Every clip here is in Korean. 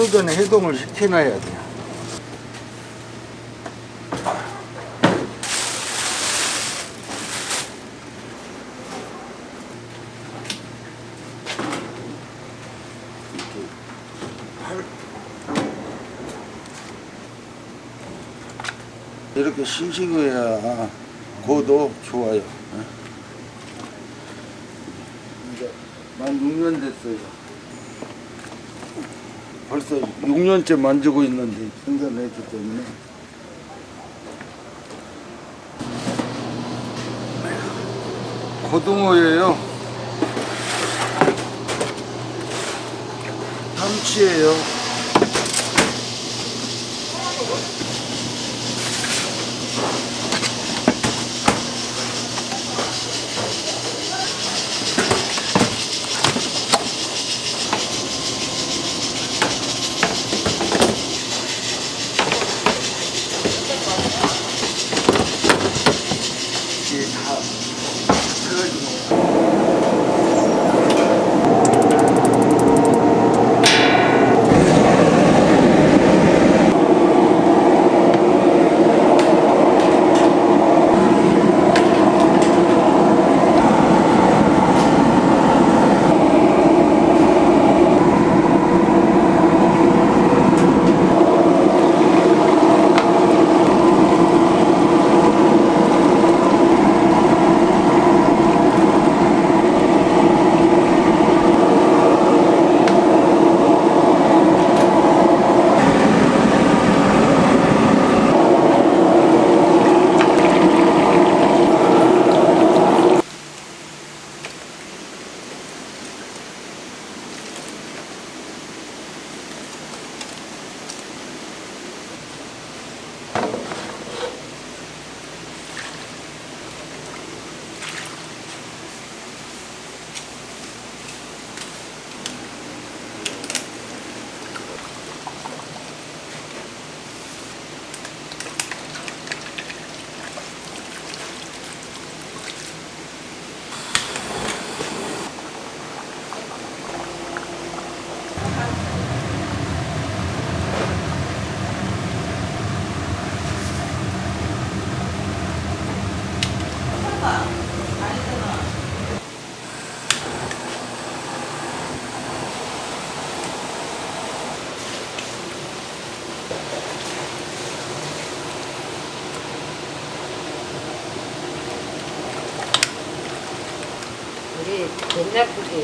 하루 전에 해동을 시켜놔야 돼요. 이렇게 싱싱해야 고도 좋아요. 예. 이제 만 6년 됐어요. 벌써 6년째 만지고 있는데 생산했기 때문에 고등어예요. 참치예요.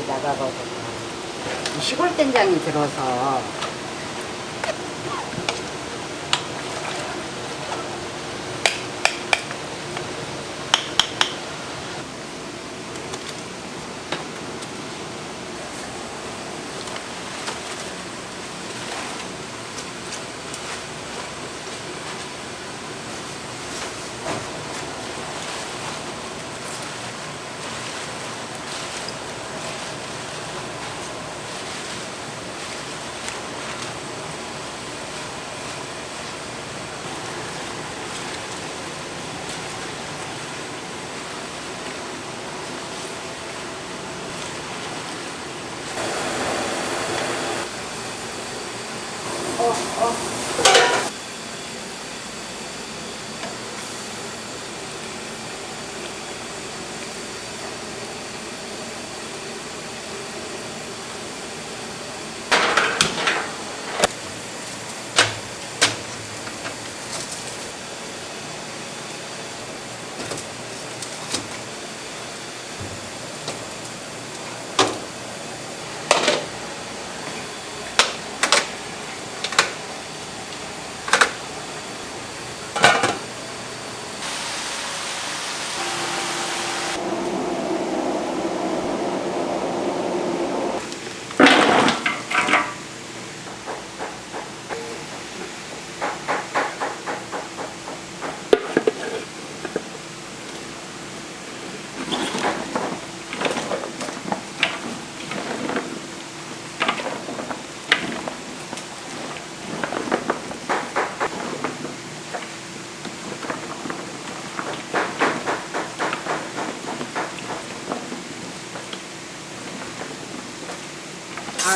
나가거든요. 시골 된장이 들어서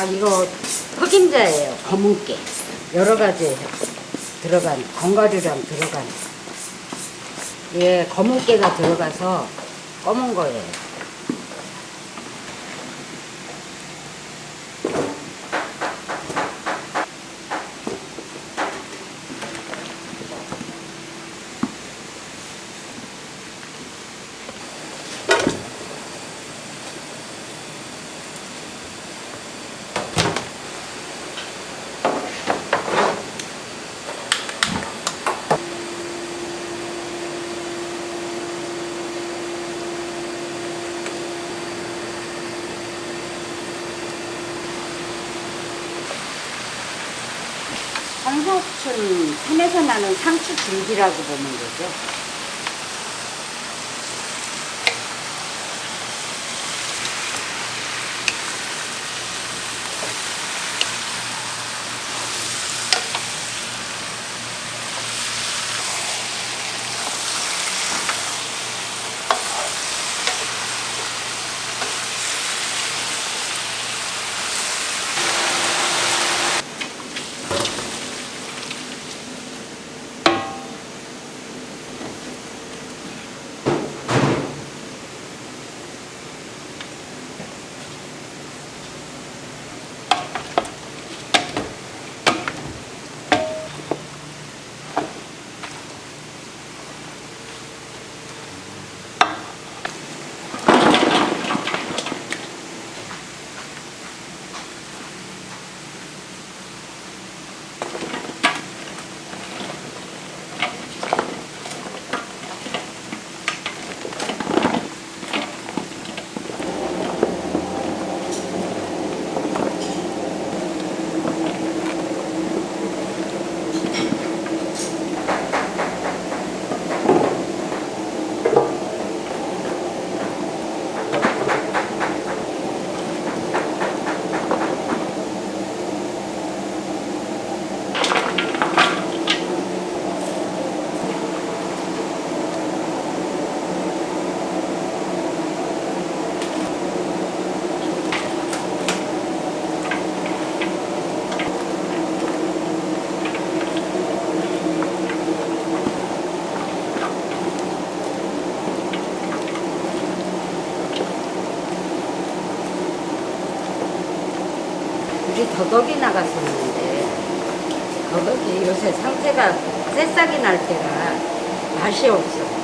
아 이거 흑임자예요. 검은깨. 여러 가지 들어간 건가류랑 들어간. 예, 검은깨가 들어가서 검은 거예요. 황소춘 산에서 나는 상추 줄기라고 보면 되죠. 우리 더덕이 나갔었는데 더덕이 요새 상태가 새싹이 날 때라 맛이 없어.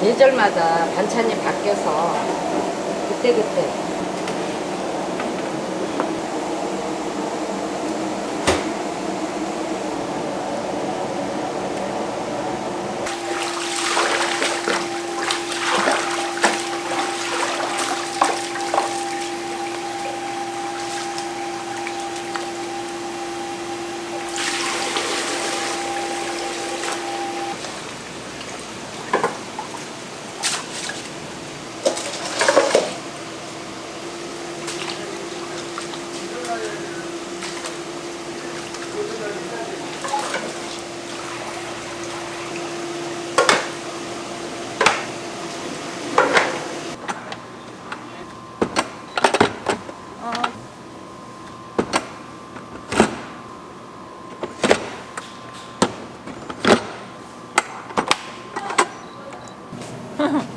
계절마다 반찬이 바뀌어서 그때그때 Mm-hmm.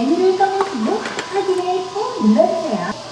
메뉴를 꺼내신 후 확인을 꼭 눌러주세요.